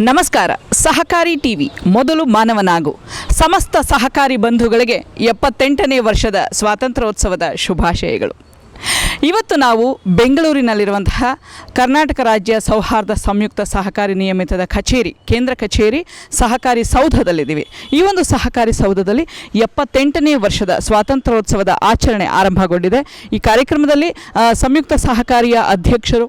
ನಮಸ್ಕಾರ. ಸಹಕಾರಿ ಟಿವಿ, ಮೊದಲು ಮಾನವನಾಗು. ಸಮಸ್ತ ಸಹಕಾರಿ ಬಂಧುಗಳಿಗೆ ಎಪ್ಪತ್ತೆಂಟನೇ ವರ್ಷದ ಸ್ವಾತಂತ್ರ್ಯೋತ್ಸವದ ಶುಭಾಶಯಗಳು. ಇವತ್ತು ನಾವು ಬೆಂಗಳೂರಿನಲ್ಲಿರುವಂತಹ ಕರ್ನಾಟಕ ರಾಜ್ಯ ಸೌಹಾರ್ದ ಸಂಯುಕ್ತ ಸಹಕಾರಿ ನಿಯಮಿತದ ಕಚೇರಿ, ಕೇಂದ್ರ ಕಚೇರಿ, ಸಹಕಾರಿ ಸೌಧದಲ್ಲಿದ್ದೀವಿ. ಈ ಒಂದು ಸಹಕಾರಿ ಸೌಧದಲ್ಲಿ ಎಪ್ಪತ್ತೆಂಟನೇ ವರ್ಷದ ಸ್ವಾತಂತ್ರ್ಯೋತ್ಸವದ ಆಚರಣೆ ಆರಂಭಗೊಂಡಿದೆ. ಈ ಕಾರ್ಯಕ್ರಮದಲ್ಲಿ ಸಂಯುಕ್ತ ಸಹಕಾರಿಯ ಅಧ್ಯಕ್ಷರು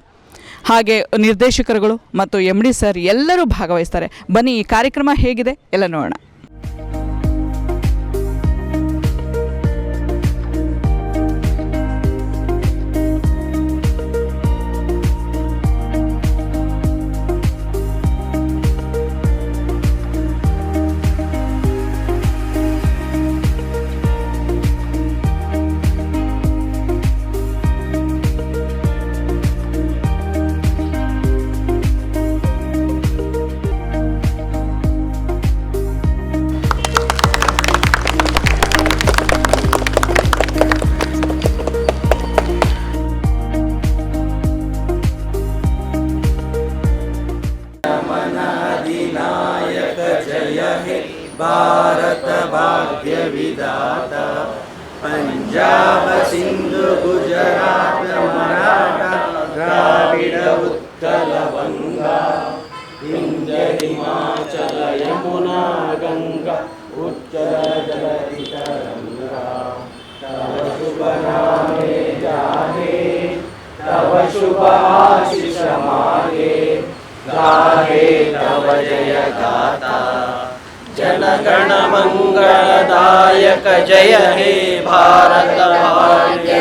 ಹಾಗೆ ನಿರ್ದೇಶಕರುಗಳು ಮತ್ತು ಎಂ ಡಿ ಸರ್ ಎಲ್ಲರೂ ಭಾಗವಹಿಸ್ತಾರೆ. ಬನ್ನಿ ಈ ಕಾರ್ಯಕ್ರಮ ಹೇಗಿದೆ? ಎಲ್ಲ ನೋಡೋಣ. उच्चल जलधित शुभ नामे जाने तव शुभ आशिष मागे गाहे तव जय गाता जनगण जय हे भारत भाग्य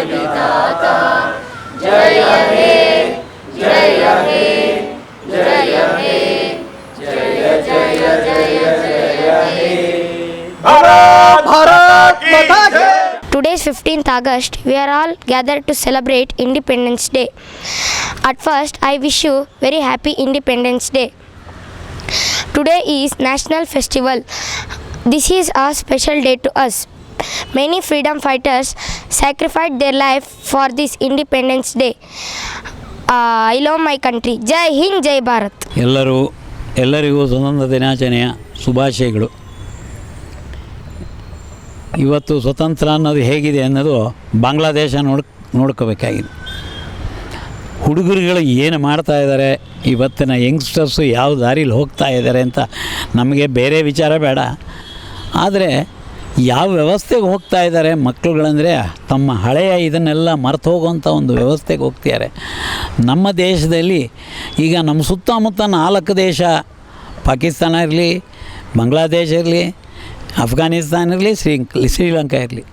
जय हे जय 15th August. We are all gathered to celebrate Independence Day. At first, I wish you very happy Independence Day. Today is National Festival. This is a special day to us. Many freedom fighters sacrificed their life for this Independence Day. Uh, I love my country. Jai Hind, Jai Bharat. ಎಲ್ಲರೂ ಎಲ್ಲರಿಗೂ ಸ್ವತಂತ್ರ ದಿನಾಚರಣೆಯ ಶುಭಾಶಯಗಳು ಇವತ್ತು ಸ್ವತಂತ್ರ ಅನ್ನೋದು ಹೇಗಿದೆ ಅನ್ನೋದು ಬಾಂಗ್ಲಾದೇಶ ನೋಡ್ ನೋಡ್ಕೋಬೇಕಾಗಿದೆ. ಹುಡುಗರುಗಳು ಏನು ಮಾಡ್ತಾ ಇದ್ದಾರೆ, ಇವತ್ತಿನ ಯಂಗ್ಸ್ಟರ್ಸು ಯಾವ ದಾರಿಲಿ ಹೋಗ್ತಾ ಇದ್ದಾರೆ ಅಂತ ನಮಗೆ ಬೇರೆ ವಿಚಾರ ಬೇಡ. ಆದರೆ ಯಾವ ವ್ಯವಸ್ಥೆಗೆ ಹೋಗ್ತಾ ಇದ್ದಾರೆ ಮಕ್ಕಳುಗಳಂದರೆ ತಮ್ಮ ಹಳೆಯ ಇದನ್ನೆಲ್ಲ ಮರೆತು ಹೋಗುವಂಥ ಒಂದು ವ್ಯವಸ್ಥೆಗೆ ಹೋಗ್ತಿದ್ದಾರೆ. ನಮ್ಮ ದೇಶದಲ್ಲಿ ಈಗ ನಮ್ಮ ಸುತ್ತಮುತ್ತ ನಾಲ್ಕು ದೇಶ, ಪಾಕಿಸ್ತಾನ ಇರಲಿ, ಬಾಂಗ್ಲಾದೇಶ ಇರಲಿ ಅಫ್ಘಾನಿಸ್ತಾನ ಇರಲಿ, ಶ್ರೀ ಶ್ರೀಲಂಕಾ ಇರಲಿ,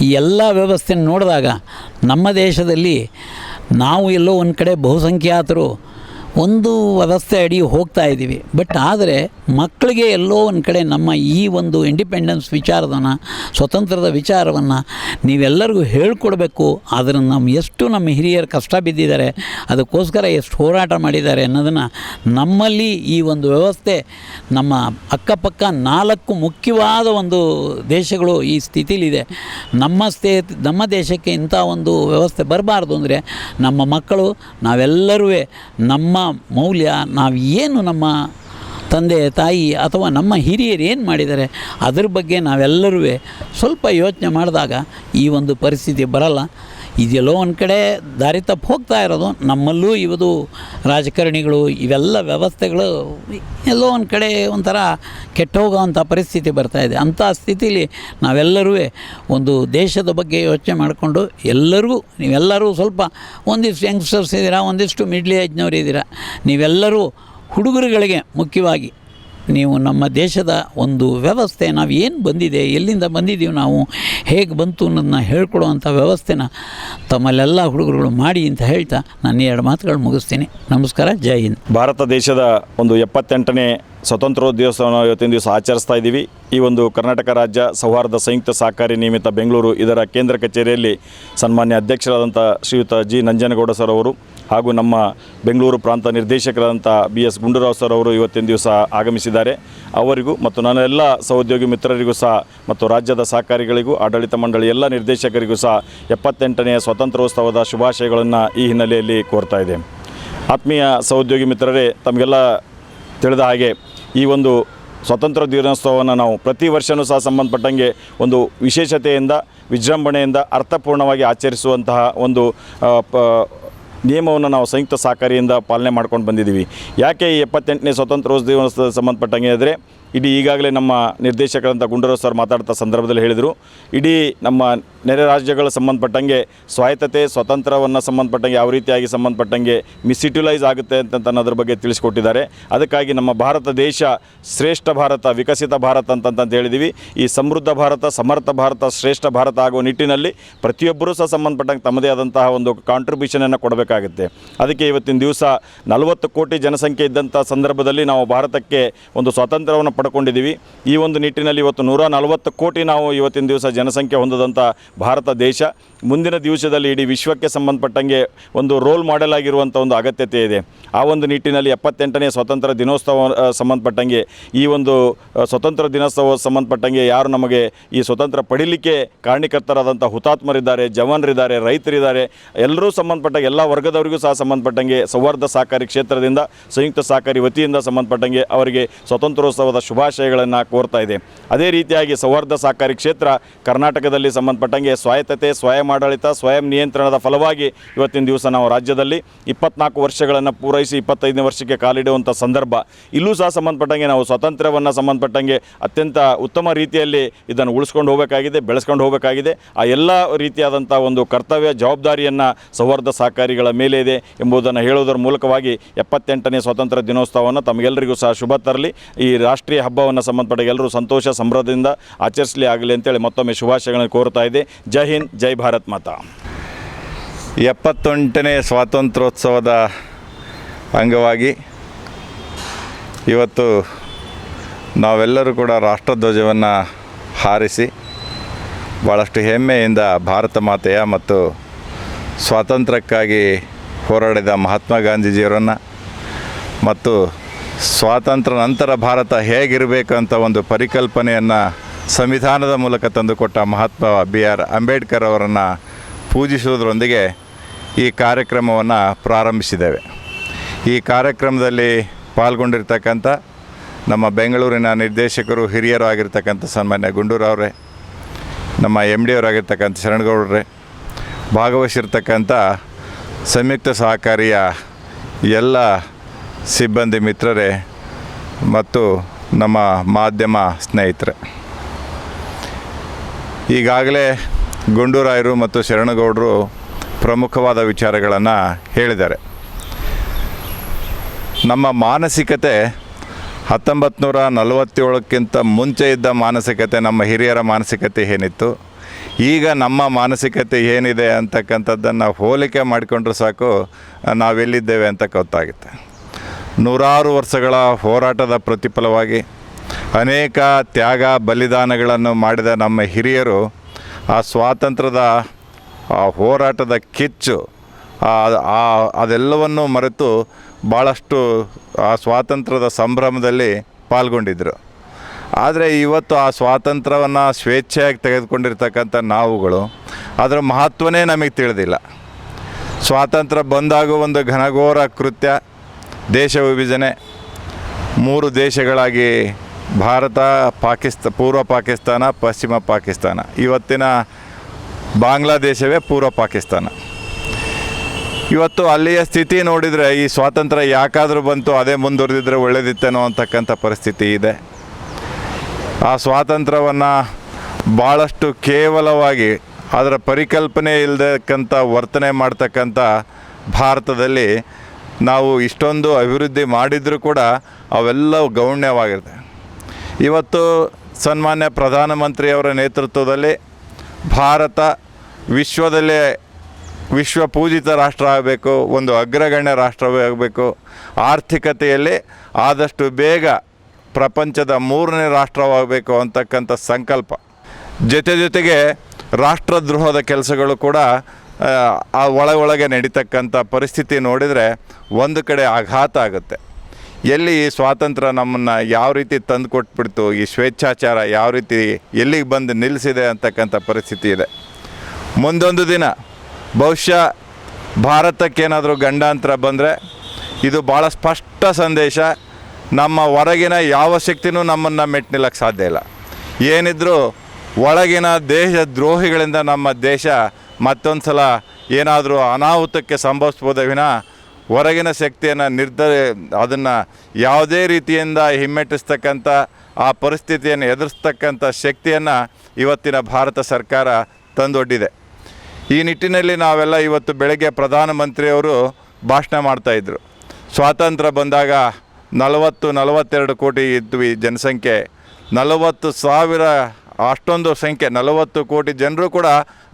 ಈ ಎಲ್ಲ ವ್ಯವಸ್ಥೆಯನ್ನು ನೋಡಿದಾಗ ನಮ್ಮ ದೇಶದಲ್ಲಿ ನಾವು ಎಲ್ಲೋ ಒಂದು ಕಡೆ ಬಹುಸಂಖ್ಯಾತರು ಒಂದು ವ್ಯವಸ್ಥೆ ಅಡಿ ಹೋಗ್ತಾ ಇದ್ದೀವಿ. ಬಟ್ ಆದರೆ ಮಕ್ಕಳಿಗೆ ಎಲ್ಲೋ ಒಂದು ಕಡೆ ನಮ್ಮ ಈ ಒಂದು ಇಂಡಿಪೆಂಡೆನ್ಸ್ ವಿಚಾರವನ್ನು ಸ್ವತಂತ್ರದ ವಿಚಾರವನ್ನು ನೀವೆಲ್ಲರಿಗೂ ಹೇಳ್ಕೊಡ್ಬೇಕು. ಅದನ್ನು ನಮ್ಮ ಎಷ್ಟು ನಮ್ಮ ಹಿರಿಯರು ಕಷ್ಟ ಬಿದ್ದಿದ್ದಾರೆ, ಅದಕ್ಕೋಸ್ಕರ ಎಷ್ಟು ಹೋರಾಟ ಮಾಡಿದ್ದಾರೆ ಅನ್ನೋದನ್ನು ನಮ್ಮಲ್ಲಿ ಈ ಒಂದು ವ್ಯವಸ್ಥೆ, ನಮ್ಮ ಅಕ್ಕಪಕ್ಕ ನಾಲ್ಕು ಮುಖ್ಯವಾದ ಒಂದು ದೇಶಗಳು ಈ ಸ್ಥಿತಿಲಿದೆ. ನಮ್ಮ ಸ್ಥೇ ನಮ್ಮ ದೇಶಕ್ಕೆ ಇಂಥ ಒಂದು ವ್ಯವಸ್ಥೆ ಬರಬಾರ್ದು ಅಂದರೆ ನಮ್ಮ ಮಕ್ಕಳು ನಾವೆಲ್ಲರೂ ನಮ್ಮ ಮೌಲ್ಯ ನಾವು ಏನು ನಮ್ಮ ತಂದೆ, ತಾಯಿ ಅಥವಾ ನಮ್ಮ ಹಿರಿಯರು ಏನು ಮಾಡಿದ್ದಾರೆ, ಅದ್ರ ಬಗ್ಗೆ ನಾವೆಲ್ಲರೂ ಸ್ವಲ್ಪ ಯೋಚನೆ ಮಾಡಿದಾಗ ಈ ಒಂದು ಪರಿಸ್ಥಿತಿ ಬರಲ್ಲ. ಇದೆಲ್ಲೋ ಒಂದು ಕಡೆ ದಾರಿ ತಪ್ಪು ಹೋಗ್ತಾ ಇರೋದು. ನಮ್ಮಲ್ಲೂ ಇವದು ರಾಜಕಾರಣಿಗಳು, ಇವೆಲ್ಲ ವ್ಯವಸ್ಥೆಗಳು ಎಲ್ಲೋ ಒಂದು ಕಡೆ ಒಂಥರ ಕೆಟ್ಟ ಹೋಗೋವಂಥ ಪರಿಸ್ಥಿತಿ ಬರ್ತಾ ಇದೆ. ಅಂಥ ಸ್ಥಿತಿಲಿ ನಾವೆಲ್ಲರೂ ಒಂದು ದೇಶದ ಬಗ್ಗೆ ಯೋಚನೆ ಮಾಡಿಕೊಂಡು ಎಲ್ಲರಿಗೂ, ನೀವೆಲ್ಲರೂ ಸ್ವಲ್ಪ ಒಂದಿಷ್ಟು ಯಂಗ್ಸ್ಟರ್ಸ್ ಇದ್ದೀರಾ ಒಂದಿಷ್ಟು ಮಿಡ್ಲ್ ಏಜ್ನವ್ರು ಇದ್ದೀರಾ ನೀವೆಲ್ಲರೂ ಹುಡುಗರುಗಳಿಗೆ ಮುಖ್ಯವಾಗಿ ನೀವು ನಮ್ಮ ದೇಶದ ಒಂದು ವ್ಯವಸ್ಥೆ, ನಾವು ಏನು ಬಂದಿದೆ, ಎಲ್ಲಿಂದ ಬಂದಿದ್ದೀವಿ ನಾವು ಹೇಗೆ ಬಂತು ಅನ್ನೋದನ್ನ ಹೇಳ್ಕೊಡುವಂಥ ವ್ಯವಸ್ಥೆನ ತಮ್ಮಲ್ಲೆಲ್ಲ ಹುಡುಗರುಗಳು ಮಾಡಿ ಅಂತ ಹೇಳ್ತಾ ನಾನು ಎರಡು ಮಾತುಗಳು ಮುಗಿಸ್ತೀನಿ. ನಮಸ್ಕಾರ, ಜೈ ಹಿಂದ್. ಭಾರತ ದೇಶದ ಒಂದು ಎಪ್ಪತ್ತೆಂಟನೇ ಸ್ವತಂತ್ರೋದ್ಯೋತ್ಸವನ ಇವತ್ತಿನ ದಿವಸ ಆಚರಿಸ್ತಾ ಇದ್ದೀವಿ. ಈ ಒಂದು ಕರ್ನಾಟಕ ರಾಜ್ಯ ಸೌಹಾರ್ದ ಸಂಯುಕ್ತ ಸಹಕಾರಿ ನಿಯಮಿತ ಬೆಂಗಳೂರು ಇದರ ಕೇಂದ್ರ ಕಚೇರಿಯಲ್ಲಿ ಸನ್ಮಾನ್ಯ ಅಧ್ಯಕ್ಷರಾದಂಥ ಶ್ರೀಯುತ ಜಿ ನಂಜನಗೌಡ ಸರ್ ಅವರು ಹಾಗೂ ನಮ್ಮ ಬೆಂಗಳೂರು ಪ್ರಾಂತ ನಿರ್ದೇಶಕರಾದಂಥ ಬಿ ಎಸ್ ಗುಂಡೂರಾವ್ ಸರ್ ಅವರು ಇವತ್ತಿನ ದಿವಸ ಆಗಮಿಸಿದ್ದಾರೆ. ಅವರಿಗೂ ಮತ್ತು ನನ್ನ ಎಲ್ಲ ಸಹೋದ್ಯೋಗಿ ಮಿತ್ರರಿಗೂ ಸಹ ಮತ್ತು ರಾಜ್ಯದ ಸಹಕಾರಿಗಳಿಗೂ, ಆಡಳಿತ ಮಂಡಳಿ ಎಲ್ಲ ನಿರ್ದೇಶಕರಿಗೂ ಸಹ ಎಪ್ಪತ್ತೆಂಟನೆಯ ಸ್ವಾತಂತ್ರ್ಯೋತ್ಸವದ ಶುಭಾಶಯಗಳನ್ನು ಈ ಹಿನ್ನೆಲೆಯಲ್ಲಿ ಕೋರ್ತಾ ಇದೆ ಆತ್ಮೀಯ ಸಹೋದ್ಯೋಗಿ ಮಿತ್ರರೇ, ತಮಗೆಲ್ಲ ತಿಳಿದ ಹಾಗೆ ಈ ಒಂದು ಸ್ವಾತಂತ್ರ್ಯ ದಿನೋತ್ಸವವನ್ನು ನಾವು ಪ್ರತಿ ವರ್ಷವೂ ಸಹ ಸಂಬಂಧಪಟ್ಟಂಗೆ ಒಂದು ವಿಶೇಷತೆಯಿಂದ, ವಿಜೃಂಭಣೆಯಿಂದ ಅರ್ಥಪೂರ್ಣವಾಗಿ ಆಚರಿಸುವಂತಹ ಒಂದು ನಿಯಮವನ್ನು ನಾವು ಸಂಯುಕ್ತ ಸಹಕಾರಿಯಿಂದ ಪಾಲನೆ ಮಾಡ್ಕೊಂಡು ಬಂದಿದ್ದೀವಿ. ಯಾಕೆ ಈ ಎಪ್ಪತ್ತೆಂಟನೇ ಸ್ವಾತಂತ್ರ್ಯ ದಿವಸದ ಸಂಬಂಧಪಟ್ಟಂಗೆ ಅಂದರೆ ಇಡೀ ಈಗಾಗಲೇ ನಮ್ಮ ನಿರ್ದೇಶಕರಂತ ಗುಂಡೂರಾವ್ ಸರ್ ಮಾತಾಡ್ತಾ ಸಂದರ್ಭದಲ್ಲಿ ಹೇಳಿದರು, ಇಡೀ ನಮ್ಮ ನೆರೆ ರಾಜ್ಯಗಳ ಸಂಬಂಧಪಟ್ಟಂಗೆ ಸ್ವಾಯತ್ತತೆ ಸ್ವತಂತ್ರವನ್ನು ಸಂಬಂಧಪಟ್ಟಂಗೆ ಯಾವ ರೀತಿಯಾಗಿ ಸಂಬಂಧಪಟ್ಟಂಗೆ ಮಿಸ್ಯುಟಿಲೈಸ್ ಆಗುತ್ತೆ ಅಂತ ಅನ್ನೋದ್ರ ಬಗ್ಗೆ ತಿಳಿಸ್ಕೊಟ್ಟಿದ್ದಾರೆ. ಅದಕ್ಕಾಗಿ ನಮ್ಮ ಭಾರತ ದೇಶ, ಶ್ರೇಷ್ಠ ಭಾರತ, ವಿಕಸಿತ ಭಾರತ ಅಂತಂತ ಹೇಳಿದ್ದೀವಿ ಈ ಸಮೃದ್ಧ ಭಾರತ, ಸಮರ್ಥ ಭಾರತ, ಶ್ರೇಷ್ಠ ಭಾರತ ಆಗುವ ನಿಟ್ಟಿನಲ್ಲಿ ಪ್ರತಿಯೊಬ್ಬರೂ ಸಹ ಸಂಬಂಧಪಟ್ಟಂಗೆ ತಮ್ಮದೇ ಆದಂತಹ ಒಂದು ಕಾಂಟ್ರಿಬ್ಯೂಷನನ್ನು ಕೊಡಬೇಕಾಗುತ್ತೆ. ಅದಕ್ಕೆ ಇವತ್ತಿನ ದಿವಸ ನಲವತ್ತು ಕೋಟಿ ಜನಸಂಖ್ಯೆ ಇದ್ದಂಥ ಸಂದರ್ಭದಲ್ಲಿ ನಾವು ಭಾರತಕ್ಕೆ ಒಂದು ಸ್ವಾತಂತ್ರ್ಯವನ್ನು ಪಡ್ಕೊಂಡಿದ್ದೀವಿ. ಈ ಒಂದು ನಿಟ್ಟಿನಲ್ಲಿ ಇವತ್ತು ನೂರ ನಲವತ್ತು ಕೋಟಿ ನಾವು ಇವತ್ತಿನ ದಿವಸ ಜನಸಂಖ್ಯೆ ಹೊಂದದಂಥ ಭಾರತ ದೇಶ. ಮುಂದಿನ ದಿವಸದಲ್ಲಿ ಇಡೀ ವಿಶ್ವಕ್ಕೆ ಸಂಬಂಧಪಟ್ಟಂಗೆ ಒಂದು ರೋಲ್ ಮಾಡೆಲ್ ಆಗಿರುವಂಥ ಒಂದು ಅಗತ್ಯತೆ ಇದೆ. ಆ ಒಂದು ನಿಟ್ಟಿನಲ್ಲಿ ಎಪ್ಪತ್ತೆಂಟನೇ ಸ್ವಾತಂತ್ರ್ಯ ದಿನೋತ್ಸವ ಸಂಬಂಧಪಟ್ಟಂಗೆ ಈ ಒಂದು ಸ್ವತಂತ್ರ ದಿನೋತ್ಸವ ಸಂಬಂಧಪಟ್ಟಂಗೆ ಯಾರು ನಮಗೆ ಈ ಸ್ವತಂತ್ರ ಪಡೀಲಿಕ್ಕೆ ಕಾರಣೀಕರ್ತರಾದಂಥ ಹುತಾತ್ಮರಿದ್ದಾರೆ, ಜವಾನರಿದ್ದಾರೆ, ರೈತರಿದ್ದಾರೆ. ಎಲ್ಲರೂ ಸಂಬಂಧಪಟ್ಟ, ಎಲ್ಲ ವರ್ಗದವರಿಗೂ ಸಹ ಸಂಬಂಧಪಟ್ಟಂಗೆ ಸೌಹಾರ್ದ ಸಹಕಾರಿ ಕ್ಷೇತ್ರದಿಂದ, ಸಂಯುಕ್ತ ಸಹಕಾರಿ ವತಿಯಿಂದ ಸಂಬಂಧಪಟ್ಟಂಗೆ ಅವರಿಗೆ ಸ್ವತಂತ್ರೋತ್ಸವದ ಶುಭಾಶಯಗಳನ್ನು ಕೋರ್ತಾ ಇದೆ. ಅದೇ ರೀತಿಯಾಗಿ ಸೌಹಾರ್ದ ಸಹಕಾರಿ ಕ್ಷೇತ್ರ ಕರ್ನಾಟಕದಲ್ಲಿ ಸಂಬಂಧಪಟ್ಟಂಗೆ ಸ್ವಾಯತ್ತತೆ, ಸ್ವಯಂ ಆಡಳಿತ, ಸ್ವಯಂ ನಿಯಂತ್ರಣದ ಫಲವಾಗಿ ಇವತ್ತಿನ ದಿವಸ ನಾವು ರಾಜ್ಯದಲ್ಲಿ ಇಪ್ಪತ್ನಾಲ್ಕು ವರ್ಷಗಳನ್ನು ಪೂರೈಸಿ ಇಪ್ಪತ್ತೈದನೇ ವರ್ಷಕ್ಕೆ ಕಾಲಿಡುವಂಥ ಸಂದರ್ಭ. ಇಲ್ಲೂ ಸಹ ಸಂಬಂಧಪಟ್ಟಂಗೆ ನಾವು ಸ್ವಾತಂತ್ರ್ಯವನ್ನು ಸಂಬಂಧಪಟ್ಟಂಗೆ ಅತ್ಯಂತ ಉತ್ತಮ ರೀತಿಯಲ್ಲಿ ಇದನ್ನು ಉಳಿಸ್ಕೊಂಡು ಹೋಗಬೇಕಾಗಿದೆ, ಬೆಳೆಸ್ಕೊಂಡು ಹೋಗಬೇಕಾಗಿದೆ. ಆ ಎಲ್ಲ ರೀತಿಯಾದಂಥ ಒಂದು ಕರ್ತವ್ಯ, ಜವಾಬ್ದಾರಿಯನ್ನು ಸೌಹಾರ್ದ ಸಹಕಾರಿಗಳ ಮೇಲೆ ಇದೆ ಎಂಬುದನ್ನು ಹೇಳುವುದರ ಮೂಲಕವಾಗಿ ಎಪ್ಪತ್ತೆಂಟನೇ ಸ್ವಾತಂತ್ರ್ಯ ದಿನೋತ್ಸವವನ್ನು ತಮಗೆಲ್ಲರಿಗೂ ಸಹ ಶುಭ ತರಲಿ. ಈ ರಾಷ್ಟ್ರೀಯ ಹಬ್ಬವನ್ನು ಸಂಬಂಧಪಟ್ಟ ಎಲ್ಲರೂ ಸಂತೋಷ, ಸಂಭ್ರಮದಿಂದ ಆಚರಿಸಲಿ ಆಗಲಿ ಅಂತೇಳಿ ಮತ್ತೊಮ್ಮೆ ಶುಭಾಶಯಗಳನ್ನು ಕೋರ್ತಾ ಇದೆ ಜೈ ಹಿಂದ್, ಜೈ ಭಾರತ್ ಮಾತಾ. ಎಪ್ಪತ್ತೊಂಟನೇ ಸ್ವಾತಂತ್ರ್ಯೋತ್ಸವದ ಅಂಗವಾಗಿ ಇವತ್ತು ನಾವೆಲ್ಲರೂ ಕೂಡ ರಾಷ್ಟ್ರಧ್ವಜವನ್ನು ಹಾರಿಸಿ ಭಾಳಷ್ಟು ಹೆಮ್ಮೆಯಿಂದ ಭಾರತ ಮಾತೆಯ ಮತ್ತು ಸ್ವಾತಂತ್ರ್ಯಕ್ಕಾಗಿ ಹೋರಾಡಿದ ಮಹಾತ್ಮ ಗಾಂಧೀಜಿಯವರನ್ನು ಮತ್ತು ಸ್ವಾತಂತ್ರ್ಯ ನಂತರ ಭಾರತ ಹೇಗಿರಬೇಕು ಅಂತ ಒಂದು ಪರಿಕಲ್ಪನೆಯನ್ನು ಸಂವಿಧಾನದ ಮೂಲಕ ತಂದುಕೊಟ್ಟ ಮಹಾತ್ಮ ಬಿ ಆರ್ ಅಂಬೇಡ್ಕರ್ ಅವರನ್ನು ಪೂಜಿಸುವುದರೊಂದಿಗೆ ಈ ಕಾರ್ಯಕ್ರಮವನ್ನು ಪ್ರಾರಂಭಿಸಿದ್ದೇವೆ. ಈ ಕಾರ್ಯಕ್ರಮದಲ್ಲಿ ಪಾಲ್ಗೊಂಡಿರ್ತಕ್ಕಂಥ ನಮ್ಮ ಬೆಂಗಳೂರಿನ ನಿರ್ದೇಶಕರು, ಹಿರಿಯರು ಆಗಿರ್ತಕ್ಕಂಥ ಸನ್ಮಾನ್ಯ ಗುಂಡೂರವರೇ ನಮ್ಮ ಎಂ ಡಿ ಅವರಾಗಿರ್ತಕ್ಕಂಥ ಶರಣಗೌಡ್ರೆ, ಭಾಗವಹಿಸಿರ್ತಕ್ಕಂಥ ಸಂಯುಕ್ತ ಸಹಕಾರಿಯ ಎಲ್ಲ ಸಿಬ್ಬಂದಿ ಮಿತ್ರರೇ ಮತ್ತು ನಮ್ಮ ಮಾಧ್ಯಮ ಸ್ನೇಹಿತರೆ. ಈಗಾಗಲೇ ಗುಂಡೂರಾಯರು ಮತ್ತು ಶರಣಗೌಡರು ಪ್ರಮುಖವಾದ ವಿಚಾರಗಳನ್ನು ಹೇಳಿದ್ದಾರೆ. ನಮ್ಮ ಮಾನಸಿಕತೆ ಹತ್ತೊಂಬತ್ತು ನೂರ ನಲವತ್ತೇಳಕ್ಕಿಂತ ಮುಂಚೆ ಇದ್ದ ಮಾನಸಿಕತೆ ನಮ್ಮ ಹಿರಿಯರ ಮಾನಸಿಕತೆ ಏನಿತ್ತು? ಈಗ ನಮ್ಮ ಮಾನಸಿಕತೆ ಏನಿದೆ ಅಂತಕ್ಕಂಥದ್ದನ್ನು ಹೋಲಿಕೆ ಮಾಡಿಕೊಂಡ್ರೆ ಸಾಕು, ನಾವೆಲ್ಲಿದ್ದೇವೆ ಅಂತ ಗೊತ್ತಾಗುತ್ತೆ. ನೂರಾರು ವರ್ಷಗಳ ಹೋರಾಟದ ಪ್ರತಿಫಲವಾಗಿ ಅನೇಕ ತ್ಯಾಗ ಬಲಿದಾನಗಳನ್ನು ಮಾಡಿದ ನಮ್ಮ ಹಿರಿಯರು, ಆ ಸ್ವಾತಂತ್ರ್ಯದ, ಆ ಹೋರಾಟದ ಕಿಚ್ಚು, ಆ- ಅದೆಲ್ಲವನ್ನು ಮರೆತು ಭಾಳಷ್ಟು ಆ ಸ್ವಾತಂತ್ರ್ಯದ ಸಂಭ್ರಮದಲ್ಲಿ ಪಾಲ್ಗೊಂಡಿದ್ದರು ಆದರೆ ಇವತ್ತು ಆ ಸ್ವಾತಂತ್ರ್ಯವನ್ನು ಸ್ವೇಚ್ಛೆಯಾಗಿ ತೆಗೆದುಕೊಂಡಿರ್ತಕ್ಕಂಥ ನಾವುಗಳು, ಅದರ ಮಹತ್ವನೇ ನಮಗೆ ತಿಳಿದಿಲ್ಲ. ಸ್ವಾತಂತ್ರ್ಯ ಬಂದಾಗ ಒಂದು ಘನಘೋರ ಕೃತ್ಯ ದೇಶ ವಿಭಜನೆ, ಮೂರು ದೇಶಗಳಾಗಿ ಭಾರತ, ಪಾಕಿಸ್ತ, ಪೂರ್ವ ಪಾಕಿಸ್ತಾನ, ಪಶ್ಚಿಮ ಪಾಕಿಸ್ತಾನ. ಇವತ್ತಿನ ಬಾಂಗ್ಲಾದೇಶವೇ ಪೂರ್ವ ಪಾಕಿಸ್ತಾನ. ಇವತ್ತು ಅಲ್ಲಿಯ ಸ್ಥಿತಿ ನೋಡಿದರೆ ಈ ಸ್ವಾತಂತ್ರ್ಯ ಯಾಕಾದರೂ ಬಂತು, ಅದೇ ಮುಂದುವರೆದಿದ್ದರೆ ಒಳ್ಳೆಯದಿತ್ತೇನೋ ಅಂತಕ್ಕಂಥ ಪರಿಸ್ಥಿತಿ ಇದೆ. ಆ ಸ್ವಾತಂತ್ರ್ಯವನ್ನು ಭಾಳಷ್ಟು ಕೇವಲವಾಗಿ, ಅದರ ಪರಿಕಲ್ಪನೆ ಇಲ್ಲದಕ್ಕಂಥ ವರ್ತನೆ ಮಾಡ್ತಕ್ಕಂಥ ಭಾರತದಲ್ಲಿ ನಾವು ಇಷ್ಟೊಂದು ಅಭಿವೃದ್ಧಿ ಮಾಡಿದರೂ ಕೂಡ ಅವೆಲ್ಲವೂ ಗೌಣ್ಯವಾಗಿರುತ್ತೆ. ಇವತ್ತು ಸನ್ಮಾನ್ಯ ಪ್ರಧಾನಮಂತ್ರಿಯವರ ನೇತೃತ್ವದಲ್ಲಿ ಭಾರತ ವಿಶ್ವದಲ್ಲೇ ವಿಶ್ವ ಪೂಜಿತ ರಾಷ್ಟ್ರ ಆಗಬೇಕು, ಒಂದು ಅಗ್ರಗಣ್ಯ ರಾಷ್ಟ್ರವೇ ಆಗಬೇಕು. ಆರ್ಥಿಕತೆಯಲ್ಲಿ ಆದಷ್ಟು ಬೇಗ ಪ್ರಪಂಚದ ಮೂರನೇ ರಾಷ್ಟ್ರವಾಗಬೇಕು ಅಂತಕ್ಕಂಥ ಸಂಕಲ್ಪ. ಜೊತೆ ಜೊತೆಗೆ ರಾಷ್ಟ್ರದ್ರೋಹದ ಕೆಲಸಗಳು ಕೂಡ ಆ, ಒಳ ಒಳಗೆ ನಡೀತಕ್ಕಂಥ ಪರಿಸ್ಥಿತಿ ನೋಡಿದರೆ ಒಂದು ಕಡೆ ಆಘಾತ ಆಗುತ್ತೆ. ಎಲ್ಲಿ ಈ ಸ್ವಾತಂತ್ರ್ಯ ನಮ್ಮನ್ನು ಯಾವ ರೀತಿ ತಂದು ಕೊಟ್ಬಿಡ್ತು ಈ ಸ್ವೇಚ್ಛಾಚಾರ ಯಾವ ರೀತಿ ಎಲ್ಲಿಗೆ ಬಂದು ನಿಲ್ಲಿಸಿದೆ ಅಂತಕ್ಕಂಥ ಪರಿಸ್ಥಿತಿ ಇದೆ. ಮುಂದೊಂದು ದಿನ ಬಹುಶಃ ಭಾರತಕ್ಕೇನಾದರೂ ಗಂಡಾಂತರ ಬಂದರೆ ಇದು ಭಾಳ ಸ್ಪಷ್ಟ ಸಂದೇಶ ನಮ್ಮ ಹೊರಗಿನ ಯಾವ ಶಕ್ತಿನೂ ನಮ್ಮನ್ನು ಮೆಟ್ನಿಲ್ಲಕ್ಕೆ ಸಾಧ್ಯ ಇಲ್ಲ. ಏನಿದ್ರೂ ಒಳಗಿನ ದೇಶ ದ್ರೋಹಿಗಳಿಂದ ನಮ್ಮ ದೇಶ ಮತ್ತೊಂದು ಸಲ ಏನಾದರೂ ಅನಾಹುತಕ್ಕೆ ಸಂಭವಿಸ್ಬೋದೇ ವಿನ, ಹೊರಗಿನ ಶಕ್ತಿಯನ್ನು ನಿರ್ಧರ, ಅದನ್ನು ಯಾವುದೇ ರೀತಿಯಿಂದ ಹಿಮ್ಮೆಟ್ಟಿಸ್ತಕ್ಕಂಥ, ಆ ಪರಿಸ್ಥಿತಿಯನ್ನು ಎದುರಿಸ್ತಕ್ಕಂಥ ಶಕ್ತಿಯನ್ನು ಇವತ್ತಿನ ಭಾರತ ಸರ್ಕಾರ ತಂದೊಡ್ಡಿದೆ. ಈ ನಿಟ್ಟಿನಲ್ಲಿ ನಾವೆಲ್ಲ ಇವತ್ತು ಬೆಳಗ್ಗೆ ಪ್ರಧಾನಮಂತ್ರಿಯವರು ಭಾಷಣ ಮಾಡ್ತಾಯಿದ್ರು ಸ್ವಾತಂತ್ರ್ಯ ಬಂದಾಗ ನಲವತ್ತು ನಲವತ್ತೆರಡು ಕೋಟಿ ಇದ್ವಿ ಜನಸಂಖ್ಯೆ, ನಲವತ್ತು ಸಾವಿರ ಅಷ್ಟೊಂದು ಸಂಖ್ಯೆ, ನಲವತ್ತು ಕೋಟಿ ಜನರು ಕೂಡ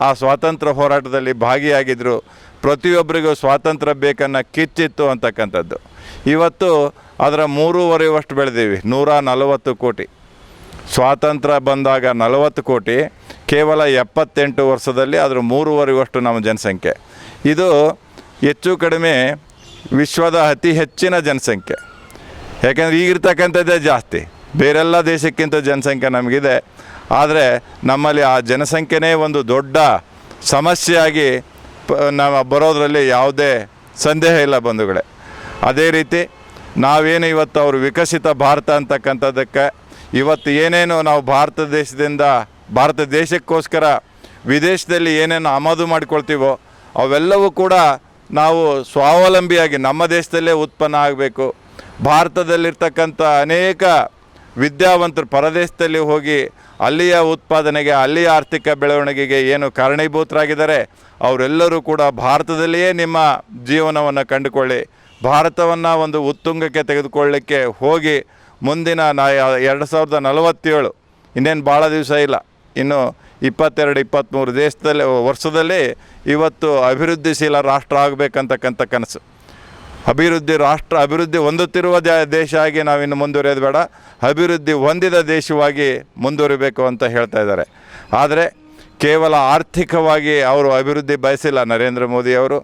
ಆ ಸ್ವಾತಂತ್ರ್ಯ ಹೋರಾಟದಲ್ಲಿ ಭಾಗಿಯಾಗಿದ್ದರು ಪ್ರತಿಯೊಬ್ಬರಿಗೂ ಸ್ವಾತಂತ್ರ್ಯ ಬೇಕನ್ನ ಕಿಚ್ಚಿತ್ತು ಅಂತಕ್ಕಂಥದ್ದು. ಇವತ್ತು ಅದರ ಮೂರುವರೆವಷ್ಟು ಬೆಳೆದೀವಿ, ನೂರ ನಲವತ್ತು ಕೋಟಿ. ಸ್ವಾತಂತ್ರ್ಯ ಬಂದಾಗ ನಲವತ್ತು ಕೋಟಿ, ಕೇವಲ ಎಪ್ಪತ್ತೆಂಟು ವರ್ಷದಲ್ಲಿ ಅದರ ಮೂರುವರೆವಷ್ಟು ನಮ್ಮ ಜನಸಂಖ್ಯೆ. ಇದು ಹೆಚ್ಚು ಕಡಿಮೆ ವಿಶ್ವದ ಅತಿ ಹೆಚ್ಚಿನ ಜನಸಂಖ್ಯೆ. ಯಾಕೆಂದರೆ ಈಗಿರ್ತಕ್ಕಂಥದ್ದೇ ಜಾಸ್ತಿ. ಬೇರೆಲ್ಲ ದೇಶಕ್ಕಿಂತ ಜನಸಂಖ್ಯೆ ನಮಗಿದೆ. ಆದರೆ ನಮ್ಮಲ್ಲಿ ಆ ಜನಸಂಖ್ಯೆನೇ ಒಂದು ದೊಡ್ಡ ಸಮಸ್ಯೆಯಾಗಿ ನಾವು ಬರೋದರಲ್ಲಿ ಯಾವುದೇ ಸಂದೇಹ ಇಲ್ಲ ಬಂಧುಗಳೇ. ಅದೇ ರೀತಿ ನಾವೇನು ಇವತ್ತು ಅವರು ವಿಕಸಿತ ಭಾರತ ಅಂತಕ್ಕಂಥದ್ದಕ್ಕೆ ಇವತ್ತು ಏನೇನು ನಾವು ಭಾರತ ದೇಶದಿಂದ, ಭಾರತ ದೇಶಕ್ಕೋಸ್ಕರ ವಿದೇಶದಲ್ಲಿ ಏನೇನು ಆಮದು ಮಾಡಿಕೊಳ್ತೀವೋ ಅವೆಲ್ಲವೂ ಕೂಡ ನಾವು ಸ್ವಾವಲಂಬಿಯಾಗಿ ನಮ್ಮ ದೇಶದಲ್ಲೇ ಉತ್ಪನ್ನ ಆಗಬೇಕು. ಭಾರತದಲ್ಲಿರ್ತಕ್ಕಂಥ ಅನೇಕ ವಿದ್ಯಾವಂತರು ಪರದೇಶದಲ್ಲಿ ಹೋಗಿ ಅಲ್ಲಿಯ ಉತ್ಪಾದನೆಗೆ, ಅಲ್ಲಿಯ ಆರ್ಥಿಕ ಬೆಳವಣಿಗೆಗೆ ಏನು ಕಾರಣೀಭೂತರಾಗಿದ್ದಾರೆ, ಅವರೆಲ್ಲರೂ ಕೂಡ ಭಾರತದಲ್ಲಿಯೇ ನಿಮ್ಮ ಜೀವನವನ್ನು ಕಂಡುಕೊಳ್ಳಿ. ಭಾರತವನ್ನು ಒಂದು ಉತ್ತುಂಗಕ್ಕೆ ತೆಗೆದುಕೊಳ್ಳಲಿಕ್ಕೆ ಹೋಗಿ ಮುಂದಿನ ನಾ ಎರಡು ಸಾವಿರದ ನಲವತ್ತೇಳು, ಇನ್ನೇನು ಭಾಳ ದಿವಸ ಇಲ್ಲ, ಇನ್ನು ಇಪ್ಪತ್ತೆರಡು, ಇಪ್ಪತ್ತ್ಮೂರು ದೇಶದಲ್ಲಿ, ವರ್ಷದಲ್ಲಿ ಇವತ್ತು ಅಭಿವೃದ್ಧಿಶೀಲ ರಾಷ್ಟ್ರ ಆಗಬೇಕಂತಕ್ಕಂಥ ಕನಸು. ಅಭಿವೃದ್ಧಿ ರಾಷ್ಟ್ರ ಅಭಿವೃದ್ಧಿ ಹೊಂದುತ್ತಿರುವ ದೇಶ ಆಗಿ ನಾವಿನ್ನು ಮುಂದುವರಿಯೋದು ಬೇಡ. ಅಭಿವೃದ್ಧಿ ಹೊಂದಿದ ದೇಶವಾಗಿ ಮುಂದುವರಿಬೇಕು ಅಂತ ಹೇಳ್ತಾ ಇದ್ದಾರೆ. ಆದರೆ ಕೇವಲ ಆರ್ಥಿಕವಾಗಿ ಅವರು ಅಭಿವೃದ್ಧಿ ಬಯಸಿಲ್ಲ ನರೇಂದ್ರ ಮೋದಿ ಅವರು.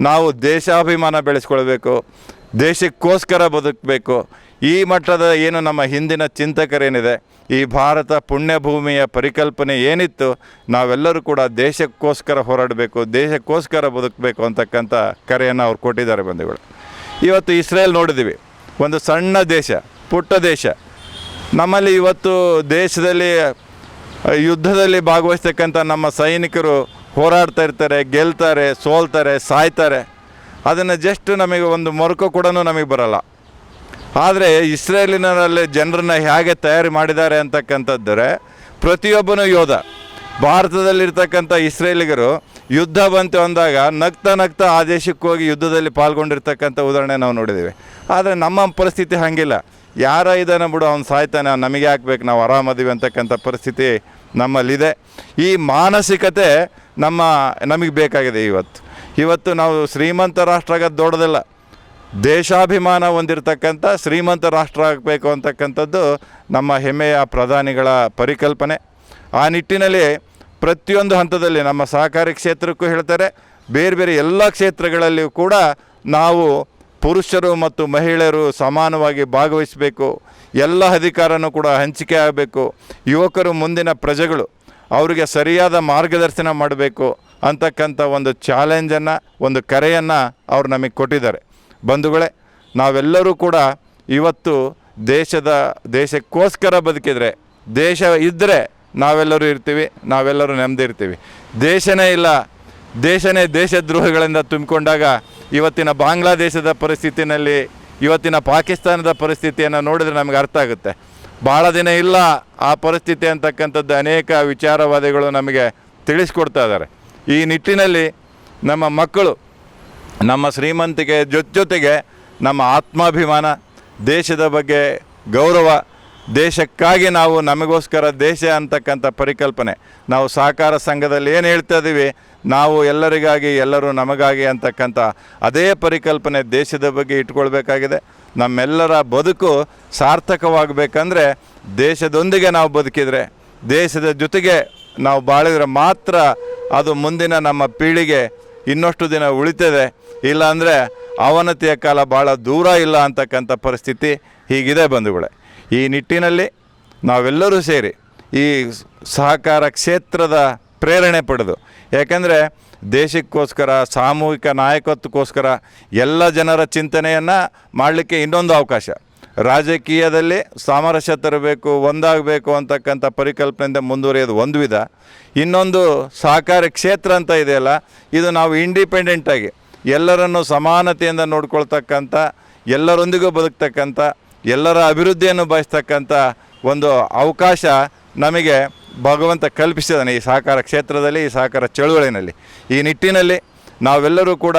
ನಾವು ದೇಶಾಭಿಮಾನ ಬೆಳೆಸ್ಕೊಳ್ಬೇಕು, ದೇಶಕ್ಕೋಸ್ಕರ ಬದುಕಬೇಕು. ಈ ಮಟ್ಟದ ಏನು ನಮ್ಮ ಹಿಂದಿನ ಚಿಂತಕರೇನಿದೆ ಈ ಭಾರತ ಪುಣ್ಯಭೂಮಿಯ ಪರಿಕಲ್ಪನೆ ಏನಿತ್ತು, ನಾವೆಲ್ಲರೂ ಕೂಡ ದೇಶಕ್ಕೋಸ್ಕರ ಹೋರಾಡಬೇಕು, ದೇಶಕ್ಕೋಸ್ಕರ ಬದುಕಬೇಕು ಅಂತಕ್ಕಂಥ ಕರೆಯನ್ನು ಅವ್ರು ಕೊಟ್ಟಿದ್ದಾರೆ ಬಂಧುಗಳು. ಇವತ್ತು ಇಸ್ರೇಲ್ ನೋಡಿದ್ದೀವಿ, ಒಂದು ಸಣ್ಣ ದೇಶ, ಪುಟ್ಟ ದೇಶ. ನಮ್ಮಲ್ಲಿ ಇವತ್ತು ದೇಶದಲ್ಲಿ, ಯುದ್ಧದಲ್ಲಿ ಭಾಗವಹಿಸ್ತಕ್ಕಂಥ ನಮ್ಮ ಸೈನಿಕರು ಹೋರಾಡ್ತಾ ಇರ್ತಾರೆ, ಗೆಲ್ತಾರೆ, ಸೋಲ್ತಾರೆ, ಸಾಯ್ತಾರೆ. ಅದನ್ನು ಜಸ್ಟ್ ನಮಗೆ ಒಂದು ಮೊರಕು ಕೂಡ ನಮಗೆ ಬರಲ್ಲ. ಆದರೆ ಇಸ್ರೇಲಿನಲ್ಲಿ ಜನರನ್ನ ಹೇಗೆ ತಯಾರಿ ಮಾಡಿದ್ದಾರೆ ಅಂತಕ್ಕಂಥದ್ದರೆ ಪ್ರತಿಯೊಬ್ಬನೂ ಯೋಧ. ಭಾರತದಲ್ಲಿರ್ತಕ್ಕಂಥ ಇಸ್ರೇಲಿಗರು ಯುದ್ಧ ಬಂತು ಅಂದಾಗ ನಗ್ತಾ ನಗ್ತಾ ಆ ದೇಶಕ್ಕೆ ಹೋಗಿ ಯುದ್ಧದಲ್ಲಿ ಪಾಲ್ಗೊಂಡಿರ್ತಕ್ಕಂಥ ಉದಾಹರಣೆ ನಾವು ನೋಡಿದ್ದೀವಿ. ಆದರೆ ನಮ್ಮ ಪರಿಸ್ಥಿತಿ ಹಾಗಿಲ್ಲ. ಯಾರ ಇದ್ದಾನೆ ಬಿಡು, ಅವ್ನು ಸಾಯ್ತಾನೆ ನಮಗೆ ಹಾಕ್ಬೇಕು, ನಾವು ಆರಾಮದೀವಿ ಅಂತಕ್ಕಂಥ ಪರಿಸ್ಥಿತಿ ನಮ್ಮಲ್ಲಿದೆ. ಈ ಮಾನಸಿಕತೆ ನಮ್ಮ ನಮಗೆ ಬೇಕಾಗಿದೆ ಇವತ್ತು. ಇವತ್ತು ನಾವು ಶ್ರೀಮಂತ ರಾಷ್ಟ್ರ ಆಗೋದು ದೇಶಾಭಿಮಾನ ಹೊಂದಿರತಕ್ಕಂಥ ಶ್ರೀಮಂತ ರಾಷ್ಟ್ರ ಆಗಬೇಕು ಅಂತಕ್ಕಂಥದ್ದು ನಮ್ಮ ಹೆಮ್ಮೆಯ ಪ್ರಧಾನಿಗಳ ಪರಿಕಲ್ಪನೆ. ಆ ನಿಟ್ಟಿನಲ್ಲಿ ಪ್ರತಿಯೊಂದು ಹಂತದಲ್ಲಿ ನಮ್ಮ ಸಹಕಾರಿ ಕ್ಷೇತ್ರಕ್ಕೂ ಹೇಳ್ತಾರೆ, ಬೇರೆ ಬೇರೆ ಎಲ್ಲ ಕ್ಷೇತ್ರಗಳಲ್ಲಿಯೂ ಕೂಡ ನಾವು ಪುರುಷರು ಮತ್ತು ಮಹಿಳೆಯರು ಸಮಾನವಾಗಿ ಭಾಗವಹಿಸಬೇಕು. ಎಲ್ಲ ಅಧಿಕಾರನೂ ಕೂಡ ಹಂಚಿಕೆ ಆಗಬೇಕು. ಯುವಕರು ಮುಂದಿನ ಪ್ರಜೆಗಳು, ಅವರಿಗೆ ಸರಿಯಾದ ಮಾರ್ಗದರ್ಶನ ಮಾಡಬೇಕು ಅಂತಕ್ಕಂಥ ಒಂದು ಚಾಲೆಂಜನ್ನು, ಒಂದು ಕರೆಯನ್ನು ಅವ್ರು ನಮಗೆ ಕೊಟ್ಟಿದ್ದಾರೆ. ಬಂಧುಗಳೇ, ನಾವೆಲ್ಲರೂ ಕೂಡ ಇವತ್ತು ದೇಶದ, ದೇಶಕ್ಕೋಸ್ಕರ ಬದುಕಿದರೆ, ದೇಶ ಇದ್ದರೆ ನಾವೆಲ್ಲರೂ ಇರ್ತೀವಿ, ನಾವೆಲ್ಲರೂ ನೆಮ್ಮದಿ ಇರ್ತೀವಿ. ದೇಶನೇ ಇಲ್ಲ, ದೇಶನೇ ದೇಶದ್ರೋಹಿಗಳಿಂದ ತುಂಬಿಕೊಂಡಾಗ ಇವತ್ತಿನ ಬಾಂಗ್ಲಾದೇಶದ ಪರಿಸ್ಥಿತಿನಲ್ಲಿ, ಇವತ್ತಿನ ಪಾಕಿಸ್ತಾನದ ಪರಿಸ್ಥಿತಿಯನ್ನು ನೋಡಿದರೆ ನಮಗೆ ಅರ್ಥ ಆಗುತ್ತೆ. ಭಾಳ ದಿನ ಇಲ್ಲ ಆ ಪರಿಸ್ಥಿತಿ ಅಂತಕ್ಕಂಥದ್ದು ಅನೇಕ ವಿಚಾರವಾದಿಗಳು ನಮಗೆ ತಿಳಿಸ್ಕೊಡ್ತಾ ಇದ್ದಾರೆ. ಈ ನಿಟ್ಟಿನಲ್ಲಿ ನಮ್ಮ ಮಕ್ಕಳು ನಮ್ಮ ಶ್ರೀಮಂತಿಕೆ ಜೊತೆ ಜೊತೆಗೆ ನಮ್ಮ ಆತ್ಮಾಭಿಮಾನ, ದೇಶದ ಬಗ್ಗೆ ಗೌರವ, ದೇಶಕ್ಕಾಗಿ ನಾವು ನಮಗೋಸ್ಕರ ದೇಶ ಅಂತಕ್ಕಂಥ ಪರಿಕಲ್ಪನೆ. ನಾವು ಸಹಕಾರ ಸಂಘದಲ್ಲಿ ಏನು ಹೇಳ್ತಾ ಇದ್ದೀವಿ ನಾವು ಎಲ್ಲರಿಗಾಗಿ, ಎಲ್ಲರೂ ನಮಗಾಗಿ ಅಂತಕ್ಕಂಥ ಅದೇ ಪರಿಕಲ್ಪನೆ ದೇಶದ ಬಗ್ಗೆ ಇಟ್ಕೊಳ್ಬೇಕಾಗಿದೆ. ನಮ್ಮೆಲ್ಲರ ಬದುಕು ಸಾರ್ಥಕವಾಗಬೇಕಂದ್ರೆ ದೇಶದೊಂದಿಗೆ ನಾವು ಬದುಕಿದರೆ, ದೇಶದ ಜೊತೆಗೆ ನಾವು ಬಾಳಿದರೆ ಮಾತ್ರ ಅದು ಮುಂದಿನ ನಮ್ಮ ಪೀಳಿಗೆ ಇನ್ನಷ್ಟು ದಿನ ಉಳಿತದೆ. ಇಲ್ಲಾಂದರೆ ಅವನತಿಯ ಕಾಲ ಭಾಳ ದೂರ ಇಲ್ಲ ಅಂತಕ್ಕಂಥ ಪರಿಸ್ಥಿತಿ ಹೀಗಿದೆ ಬಂಧುಗಳೇ. ಈ ನಿಟ್ಟಿನಲ್ಲಿ ನಾವೆಲ್ಲರೂ ಸೇರಿ ಈ ಸಹಕಾರ ಕ್ಷೇತ್ರದ ಪ್ರೇರಣೆ ಪಡೆದು, ಯಾಕೆಂದರೆ ದೇಶಕ್ಕೋಸ್ಕರ, ಸಾಮೂಹಿಕ ನಾಯಕತ್ವಕ್ಕೋಸ್ಕರ ಎಲ್ಲ ಜನರ ಚಿಂತನೆಯನ್ನು ಮಾಡಲಿಕ್ಕೆ ಇನ್ನೊಂದು ಅವಕಾಶ. ರಾಜಕೀಯದಲ್ಲಿ ಸಾಮರಸ್ಯ ತರಬೇಕು, ಒಂದಾಗಬೇಕು ಅಂತಕ್ಕಂಥ ಪರಿಕಲ್ಪನೆಯಿಂದ ಮುಂದುವರಿಯೋದು ಒಂದು ವಿಧ. ಇನ್ನೊಂದು ಸಹಕಾರ ಕ್ಷೇತ್ರ ಅಂತ ಇದೆಯಲ್ಲ, ಇದು ನಾವು ಇಂಡಿಪೆಂಡೆಂಟಾಗಿ ಎಲ್ಲರನ್ನು ಸಮಾನತೆಯಿಂದ ನೋಡ್ಕೊಳ್ತಕ್ಕಂಥ, ಎಲ್ಲರೊಂದಿಗೂ ಬದುಕ್ತಕ್ಕಂಥ, ಎಲ್ಲರ ಅಭಿವೃದ್ಧಿಯನ್ನು ಬಯಸ್ತಕ್ಕಂಥ ಒಂದು ಅವಕಾಶ ನಮಗೆ ಭಗವಂತ ಕಲ್ಪಿಸಿದ್ದಾನೆ ಈ ಸಹಕಾರ ಕ್ಷೇತ್ರದಲ್ಲಿ, ಈ ಸಹಕಾರ ಚಳುವಳಿನಲ್ಲಿ. ಈ ನಿಟ್ಟಿನಲ್ಲಿ ನಾವೆಲ್ಲರೂ ಕೂಡ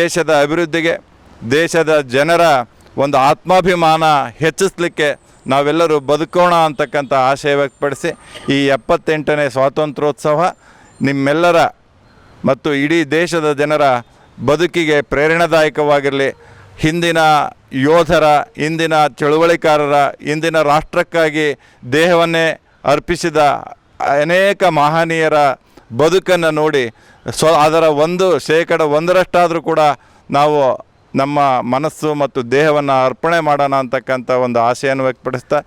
ದೇಶದ ಅಭಿವೃದ್ಧಿಗೆ, ದೇಶದ ಜನರ ಒಂದು ಆತ್ಮಾಭಿಮಾನ ಹೆಚ್ಚಿಸಲಿಕ್ಕೆ ನಾವೆಲ್ಲರೂ ಬದುಕೋಣ ಅಂತಕ್ಕಂಥ ಆಶಯ ವ್ಯಕ್ತಪಡಿಸಿ, ಈ ಎಪ್ಪತ್ತೆಂಟನೇ ಸ್ವಾತಂತ್ರ್ಯೋತ್ಸವ ನಿಮ್ಮೆಲ್ಲರ ಮತ್ತು ಇಡೀ ದೇಶದ ಜನರ ಬದುಕಿಗೆ ಪ್ರೇರಣಾದಾಯಕವಾಗಿರಲಿ. ಹಿಂದಿನ ಯೋಧರ, ಇಂದಿನ ಚಳುವಳಿಕಾರರ, ಇಂದಿನ ರಾಷ್ಟ್ರಕ್ಕಾಗಿ ದೇಹವನ್ನೇ ಅರ್ಪಿಸಿದ ಅನೇಕ ಮಹನೀಯರ ಬದುಕನ್ನು ನೋಡಿ ಸೊ ಅದರ ಒಂದು ಶೇಕಡ ಒಂದರಷ್ಟಾದರೂ ಕೂಡ ನಾವು ನಮ್ಮ ಮನಸ್ಸು ಮತ್ತು ದೇಹವನ್ನು ಅರ್ಪಣೆ ಮಾಡೋಣ ಅಂತಕ್ಕಂಥ ಒಂದು ಆಸೆಯನ್ನು ವ್ಯಕ್ತಪಡಿಸ್ತಾ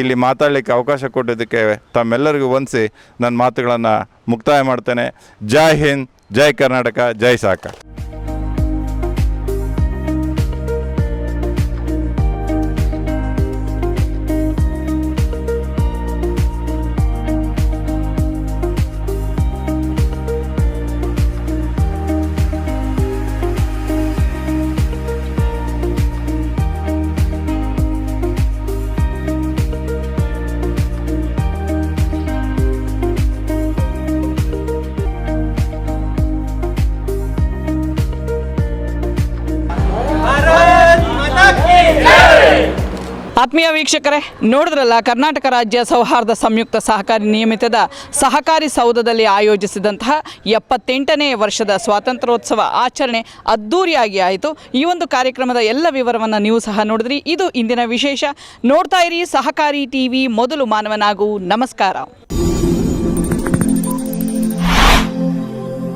ಇಲ್ಲಿ ಮಾತಾಡಲಿಕ್ಕೆ ಅವಕಾಶ ಕೊಟ್ಟಿದ್ದಕ್ಕೆ ತಮ್ಮೆಲ್ಲರಿಗೂ ವಂದಿಸಿ ನನ್ನ ಮಾತುಗಳನ್ನು ಮುಕ್ತಾಯ ಮಾಡ್ತೇನೆ. ಜೈ ಹಿಂದ್, ಜೈ ಕರ್ನಾಟಕ, ಜೈ ಸಾಕ. ಆತ್ಮೀಯ ವೀಕ್ಷಕರೇ, ನೋಡಿದ್ರಲ್ಲ, ಕರ್ನಾಟಕ ರಾಜ್ಯ ಸೌಹಾರ್ದ ಸಂಯುಕ್ತ ಸಹಕಾರಿ ನಿಯಮಿತದ ಸಹಕಾರಿ ಸೌಧದಲ್ಲಿ ಆಯೋಜಿಸಿದಂತಹ ಎಪ್ಪತ್ತೆಂಟನೇ ವರ್ಷದ ಸ್ವಾತಂತ್ರ್ಯೋತ್ಸವ ಆಚರಣೆ ಅದ್ದೂರಿಯಾಗಿ ಆಯಿತು. ಈ ಒಂದು ಕಾರ್ಯಕ್ರಮದ ಎಲ್ಲ ವಿವರವನ್ನು ನೀವು ಸಹ ನೋಡಿದ್ರಿ. ಇದು ಇಂದಿನ ವಿಶೇಷ. ನೋಡ್ತಾ ಇರಿ, ಸಹಕಾರಿ ಟಿವಿ ಮೊದಲು ಮಾನವನಾಗು. ನಮಸ್ಕಾರ.